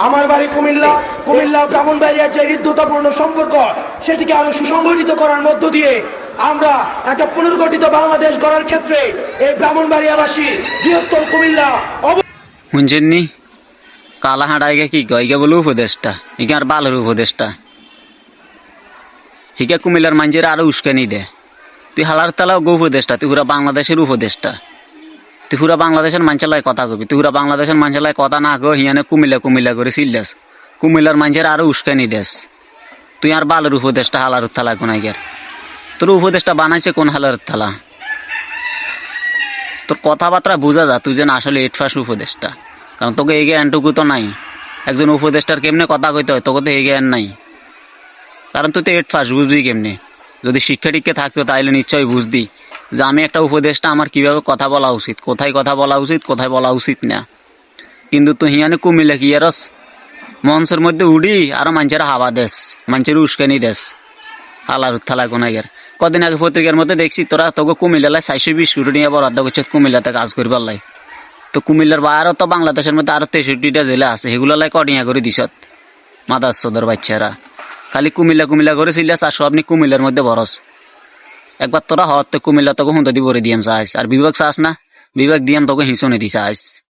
আমার বাড়ি কুমিল্লা কুমিল্লা ব্রাহ্মণ ব্রাহ্মণবাড়িয়ার যে হৃদ্যতাপূর্ণ সম্পর্ক, সেটিকে আরও সুসংগঠিত করার মধ্য দিয়ে আমরা একটা পুনর্গঠিত বাংলাদেশ গড়ার ক্ষেত্রে এই ব্রাহ্মণবাড়িয়াবাসী বৃহত্তর কুমিল্লা অব- শুনছেন নি? কালা হাঁটাইকে কি কয় বলে উপদেশটা? ইকে আর বালের উপদেশটা। হিকে কুমিল্লার মাঞ্জের আরও উস্কানি দে তুই হালার তালাও গো উপদেশটা, তুই পুরা বাংলাদেশের উপদেশটা। তুই পুরা বাংলাদেশের মানুষের কথা কবি। তুই পুরা বাংলাদেশের মানুষের কথা না কো হিয়ানে কুমিল্লা কুমিল্লা করে চিল্লাস কুমিল্লার মানুষের আরও উস্কানি দেস। তুই আর বালের উপদেশটা হালার থালা কোনাইগের তোর উপদেশটা বানাইছে কোন হালার থালা তোর কথাবার্তা বোঝা যা, তুই যেন আসলে এটফাস উপদেশটা। কারণ তোকে এই জ্ঞানটুকু তো নাই। একজন উপদেষ্টার কেমনে কথা কইতে হয়, তোকে তো এই জ্ঞান নাই। কারণ তুই তো এটফাস বুঝবি কেমনে? যদি শিক্ষা টিক্ষা থাকতো তাহলে নিশ্চয়ই বুঝদি যে আমি একটা উপদেশটা আমার কীভাবে কথা বলা উচিত? কোথায় কথা বলা উচিত, কোথায় বলা উচিত না। কিন্তু তুই হিয়ানে কুমিলে কি আরস মঞ্চের মধ্যে উড়ি আরও মানুষের হাওয়া দেশ মানুষের উস্কানি দেশ হালার থালা কোনাগের কদিন আগে পত্রিকার মধ্যে দেখছি, তোরা তোকে কুমিল্লায় চারশো বিশ কোটি নিয়ে বরাদ্দ করছে কুমিল্লাতে কাজ করবার লাই। তো কুমিল্লার বাইরেও তো বাংলাদেশের মধ্যে আরও তেষট্টিটা জেলা আছে, সেগুলো লাই কটিয়া করে দিছত মাদার সদর বাচ্চারা। খালি কুমিল্লা কুমিল্লা করে চিল্লাস আর আপনি কুমিল্লার মধ্যে বরস। একবার তোরা হওয়ার তো কুমিল্লা তোকে হুঁতে দি ভরে দিয়াম চাইস আর বিভাগ চাস না? বিভাগ দিয়াম তোকে হিঁচনে দি চাইস